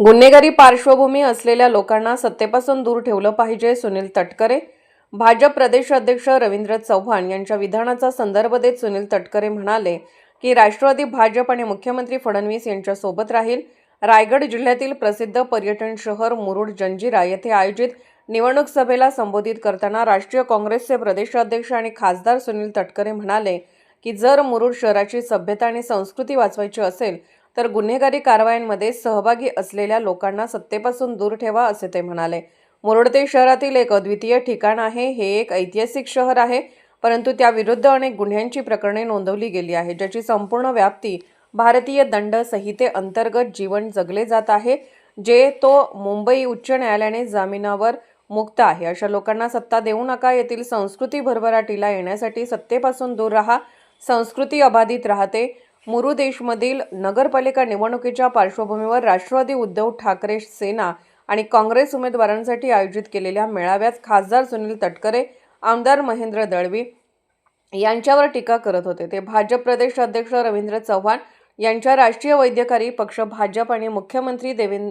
गुन्हेगारी पार्श्वभूमी असलेल्या लोकांना सत्तेपासून दूर ठेवलं पाहिजे सुनील तटकरे. भाजप प्रदेश अध्यक्ष रवींद्र चव्हाण यांच्या विधानाचा संदर्भ देत सुनील तटकरे म्हणाले की राष्ट्रवादी भाजप आणि मुख्यमंत्री फडणवीस यांच्यासोबत राहील. रायगड जिल्ह्यातील प्रसिद्ध पर्यटन शहर मुरुड जंजिरा येथे आयोजित निवडणूक सभेला संबोधित करताना राष्ट्रीय काँग्रेसचे प्रदेशाध्यक्ष आणि खासदार सुनील तटकरे म्हणाले की जर मुरुड शहराची सभ्यता आणि संस्कृती वाचवायची असेल तर गुन्हेगारी कारवायांमध्ये सहभागी असलेल्या लोकांना सत्तेपासून दूर ठेवा असे ते म्हणाले. मुरडते शहरातील एक अद्वितीय ठिकाण आहे. हे एक ऐतिहासिक शहर आहे. परंतु त्याविरुद्ध अनेक गुन्ह्यांची प्रकरणे नोंदवली गेली आहे ज्याची संपूर्ण व्याप्ती भारतीय दंड संहिते अंतर्गत जीवन जगले जात आहे जे तो मुंबई उच्च न्यायालयाने जामिनावर मुक्त आहे. अशा लोकांना सत्ता देऊ नका. येथील संस्कृती भरभराटीला येण्यासाठी सत्तेपासून दूर राहा. संस्कृती अबाधित राहते. मुरुदेशमधील नगरपालिका निवडणुकीच्या पार्श्वभूमीवर राष्ट्रवादी उद्धव ठाकरे सेना आणि काँग्रेस उमेदवारांसाठी आयोजित केलेल्या मेळाव्यात खासदार सुनील तटकरे आमदार महेंद्र दळवी यांच्यावर टीका करत होते. ते भाजप प्रदेश अध्यक्ष रवींद्र चव्हाण यांच्या राष्ट्रीय वैद्यकारी पक्ष भाजप आणि मुख्यमंत्री देवें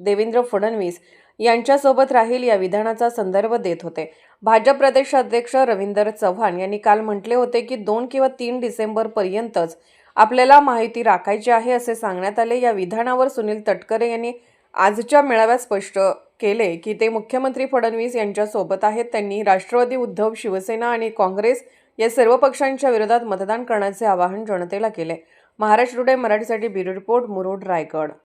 देवेंद्र फडणवीस यांच्यासोबत राहील या विधानाचा संदर्भ देत होते. भाजप प्रदेश अध्यक्ष रवींद्र चव्हाण यांनी काल म्हटले होते की दोन किंवा तीन डिसेंबरपर्यंतच आपल्याला माहिती राखायची आहे असे सांगण्यात आले. या विधानावर सुनील तटकरे यांनी आजच्या मेळाव्यात स्पष्ट केले की ते मुख्यमंत्री फडणवीस यांच्यासोबत आहेत. त्यांनी राष्ट्रवादी उद्धव शिवसेना आणि काँग्रेस या सर्व पक्षांच्या विरोधात मतदान करण्याचे आवाहन जनतेला केले. महाराष्ट्र टुडे मराठीसाठी ब्युरो रिपोर्ट मुरुड रायगड.